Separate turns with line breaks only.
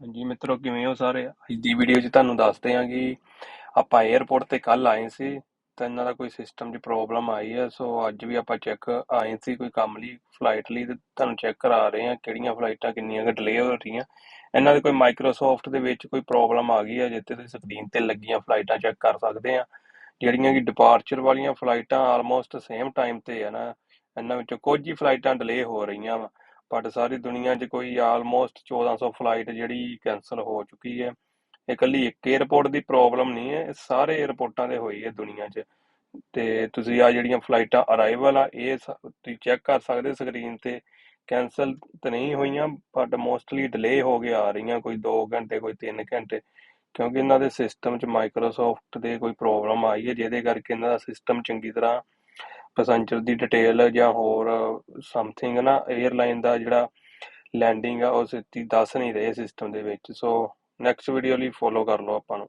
ਹਾਂਜੀ ਮਿੱਤਰੋ, ਕਿਵੇਂ ਹੋ ਸਾਰੇ? ਅੱਜ ਦੀ ਵੀਡੀਓ 'ਚ ਤੁਹਾਨੂੰ ਦੱਸਦੇ ਹਾਂ ਕਿ ਆਪਾਂ 에ਅਰਪੋਰਟ ਤੇ ਕੱਲ ਆਏ ਸੀ ਤਾਂ ਇਹਨਾਂ ਦਾ ਕੋਈ ਸਿਸਟਮ 'ਚ ਪ੍ਰੋਬਲਮ ਆਈ ਹੈ। ਸੋ ਅੱਜ ਵੀ ਆਪਾਂ ਚੈੱਕ ਆਏ ਸੀ ਕੋਈ ਕੰਮ ਲਈ ਫਲਾਈਟ ਲਈ ਤੇ ਤੁਹਾਨੂੰ ਚੈੱਕ ਕਰਾ ਰਹੇ ਹਾਂ ਕਿਹੜੀਆਂ ਫਲਾਈਟਾਂ ਕਿੰਨੀਆਂ ਕੁ ਡਿਲੇ ਹੋ ਰਹੀਆਂ। ਇਹਨਾਂ ਦੇ ਕੋਈ ਮਾਈਕਰੋਸਾਫਟ ਦੇ ਵਿੱਚ ਕੋਈ ਪ੍ਰੋਬਲਮ ਆ ਗਈ ਹੈ ਜਿੱਥੇ ਤੁਸੀਂ ਸਕਰੀਨ ਤੇ ਲੱਗੀਆਂ ਫਲਾਈਟਾਂ ਚੈੱਕ ਕਰ ਸਕਦੇ ਆ ਜਿਹੜੀਆਂ ਕਿ ਡਿਪਾਰਚਰ ਵਾਲੀਆਂ ਫਲਾਈਟਾਂ ਆਲਮੋਸਟ ਸੇਮ ਟਾਈਮ ਤੇ ਆ ਨਾ, ਇਹਨਾਂ ਵਿੱਚੋਂ ਕੁਝ ਹੀ ਫਲਾਈਟਾਂ ਡਿਲੇ ਹੋ ਰਹੀਆਂ ਵਾ। ਬਟ ਸਾਰੀ ਦੁਨੀਆ 'ਚ ਕੋਈ ਆਲਮੋਸਟ 1400 ਫਲਾਈਟ ਜਿਹੜੀ ਕੈਨਸਲ ਹੋ ਚੁੱਕੀ ਹੈ। ਇਹ ਇਕੱਲੀ ਇੱਕ 에ਅਰਪੋਰਟ ਦੀ ਪ੍ਰੋਬਲਮ ਨਹੀਂ ਹੈ, ਇਹ ਸਾਰੇ 에ਅਰਪੋਰਟਾਂ ਦੇ ਹੋਈ ਹੈ ਦੁਨੀਆ 'ਚ। ਤੇ ਤੁਸੀਂ ਆ ਜਿਹੜੀਆਂ ਫਲਾਈਟਾਂ ਅਰਾਈਵਲ ਆ, ਇਹ ਸ- ਤੁਸੀਂ ਚੈੱਕ ਕਰ ਸਕਦੇ ਸਕਰੀਨ ਤੇ। ਕੈਨਸਲ ਤਾਂ ਨਹੀਂ ਹੋਈਆਂ ਬਟ ਮੋਸਟਲੀ ਡਿਲੇ ਹੋ ਕੇ ਆ ਰਹੀਆਂ, ਕੋਈ 2 ਘੰਟੇ, ਕੋਈ 3 ਘੰਟੇ। ਕਿਉਂਕਿ ਇਹਨਾਂ ਦੇ ਸਿਸਟਮ 'ਚ ਮਾਈਕਰੋਸਾਫਟ ਦੇ ਕੋਈ ਪ੍ਰੋਬਲਮ ਆਈ ਹੈ, ਜਿਹਦੇ ਕਰਕੇ ਇਹਨਾਂ ਦਾ ਸਿਸਟਮ ਚੰਗੀ ਤਰ੍ਹਾਂ ਪੈਸੰਜਰ ਦੀ ਡਿਟੇਲ ਜਾਂ ਹੋਰ ਸਮਥਿੰਗ ਨਾ 에ਅਰਲਾਈਨ ਦਾ ਜਿਹੜਾ ਲੈਂਡਿੰਗ ਆ, ਉਹ ਸਿੱਧੀ ਦੱਸ ਨਹੀਂ ਰਹੇ ਸਿਸਟਮ ਦੇ ਵਿੱਚ। ਸੋ ਨੈਕਸਟ ਵੀਡੀਓ ਲਈ ਫੋਲੋ ਕਰ ਲਓ ਆਪਾਂ ਨੂੰ।